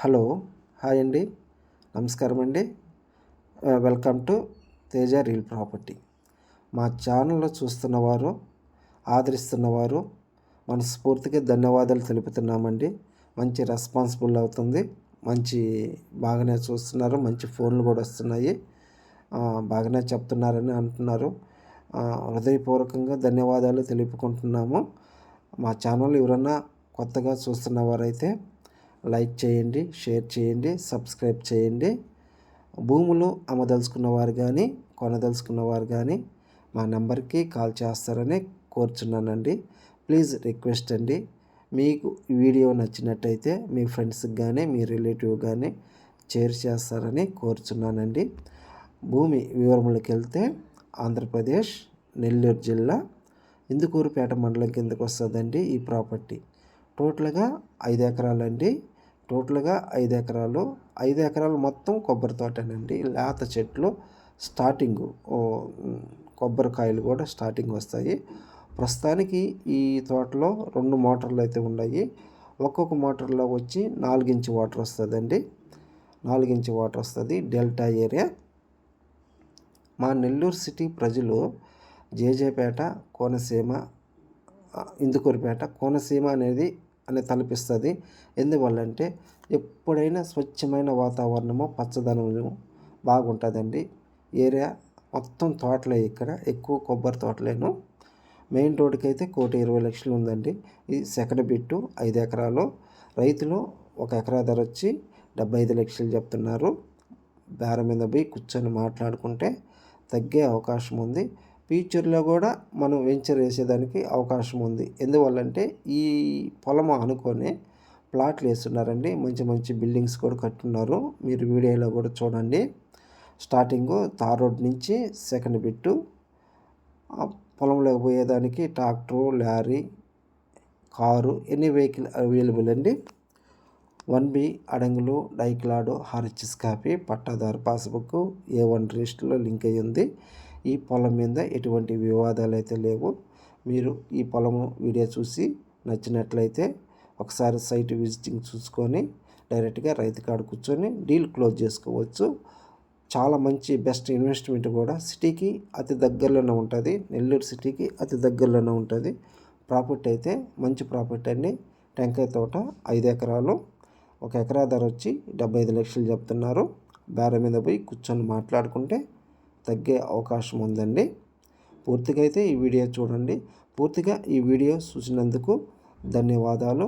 Hello hi అండి. నమస్కారం అండి. Welcome to Teja real property. మా ఛానల్లో చూస్తున్నవారు ఆదరిస్తున్నవారు మనస్ఫూర్తిగా ధన్యవాదాలు తెలుపుతున్నామండి. మంచి రెస్పాన్సిబుల్ అవుతుంది. మంచి బాగానే చూస్తున్నారు. మంచి ఫోన్లు కూడా వస్తున్నాయి. బాగానే చెప్తున్నారని అంటున్నారు. హృదయపూర్వకంగా ధన్యవాదాలు తెలుపుకుంటున్నాము. మా ఛానల్ ఎవరన్నా కొత్తగా చూస్తున్నవారైతే లైక్ చేయండి షేర్ చేయండి సబ్స్క్రైబ్ చేయండి. భూములు అమ్మదలుచుకున్న వారు కానీ కొనదలుచుకున్న వారు కానీ మా నెంబర్కి కాల్ చేస్తారని కోరుచున్నానండి. ప్లీజ్ రిక్వెస్ట్ అండి మీకు వీడియో నచ్చినట్టయితే మీ ఫ్రెండ్స్కి కానీ మీ రిలేటివ్ కానీ షేర్ చేస్తారని కోరుచున్నానండి. భూమి వివరములకు వెళ్తే ఆంధ్రప్రదేశ్ నెల్లూరు జిల్లా ఇందుకూరుపేట మండలం కిందకు వస్తుందండి ఈ ప్రాపర్టీ. టోటల్గా ఐదు ఎకరాలండి. టోటల్గా ఐదు ఎకరాలు. ఐదు ఎకరాలు మొత్తం కొబ్బరి తోటనండి. లేత చెట్లు స్టార్టింగ్. కొబ్బరికాయలు కూడా స్టార్టింగ్ వస్తాయి. ప్రస్తుతానికి ఈ తోటలో రెండు మోటార్లు అయితే ఉన్నాయి. ఒక్కొక్క మోటార్లో వచ్చి నాలుగించి వాటర్ వస్తుందండి. నాలుగించి వాటర్ వస్తుంది. Delta area. మా నెల్లూరు సిటీ ప్రజలు జేజేపేట కోనసీమ ఇందుకూరుపేట కోనసీమ అనేది అని తలపిస్తుంది. ఎందువల్లంటే ఎప్పుడైనా స్వచ్ఛమైన వాతావరణము పచ్చదనము బాగుంటుందండి. ఏరియా మొత్తం తోటలే ఇక్కడ. ఎక్కువ కొబ్బరి తోటలేను. మెయిన్ రోడ్డుకి అయితే కోటి ఇరవై లక్షలు ఉందండి. ఇది సెకండ్ బిట్టు ఐదు ఎకరాలు. రైతులు ఒక ఎకరా ధర వచ్చి డెబ్బై ఐదు లక్షలు చెప్తున్నారు. బేర మీద పోయి కూర్చొని మాట్లాడుకుంటే తగ్గే అవకాశం ఉంది ఫ్యూచర్లో కూడా మనం వెంచర్ వేసేదానికి అవకాశం ఉంది. ఎందువల్లంటే ఈ పొలం అనుకొని ప్లాట్లు వేస్తున్నారండి. మంచి మంచి బిల్డింగ్స్ కూడా కట్టున్నారు. మీరు వీడియోలో కూడా చూడండి. స్టార్టింగ్ తార్ రోడ్ నుంచి సెకండ్ బిట్టు. పొలంలోకి పోయేదానికి ట్రాక్టరు లారీ కారు ఎన్ని వెహికల్ అవైలబుల్ అండి? వన్ బి అడంగులు డైక్లాడు హార్చిస్ కాపీ పట్టాదారు పాస్బుక్ ఏ వన్ రిజిస్టర్లో లింక్ అయ్యి ఉంది ఈ పొలం మీద ఎటువంటి వివాదాలు అయితే లేవు. మీరు ఈ పొలము వీడియో చూసి నచ్చినట్లయితే ఒకసారి సైట్ విజిటింగ్ చూసుకొని డైరెక్ట్గా రైతు కాడ కూర్చొని డీల్ క్లోజ్ చేసుకోవచ్చు. చాలా మంచి బెస్ట్ ఇన్వెస్ట్మెంట్ కూడా సిటీకి అతి దగ్గరలోనే ఉంటుంది. నెల్లూరు సిటీకి అతి దగ్గరలోనే ఉంటుంది. ప్రాపర్టీ అయితే మంచి ప్రాపర్టీ అండి. టెంకాయ తోట ఐదు ఎకరాలు. ఒక ఎకరా ధర వచ్చి డెబ్బై ఐదు లక్షలు చెప్తున్నారు. బేర మీద పోయి కూర్చొని మాట్లాడుకుంటే తగ్గే అవకాశం ఉందండి. పూర్తిగా అయితే ఈ వీడియో చూడండి. పూర్తిగా ఈ వీడియో చూసినందుకు ధన్యవాదాలు.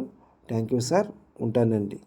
Thank you sir. ఉంటానండి.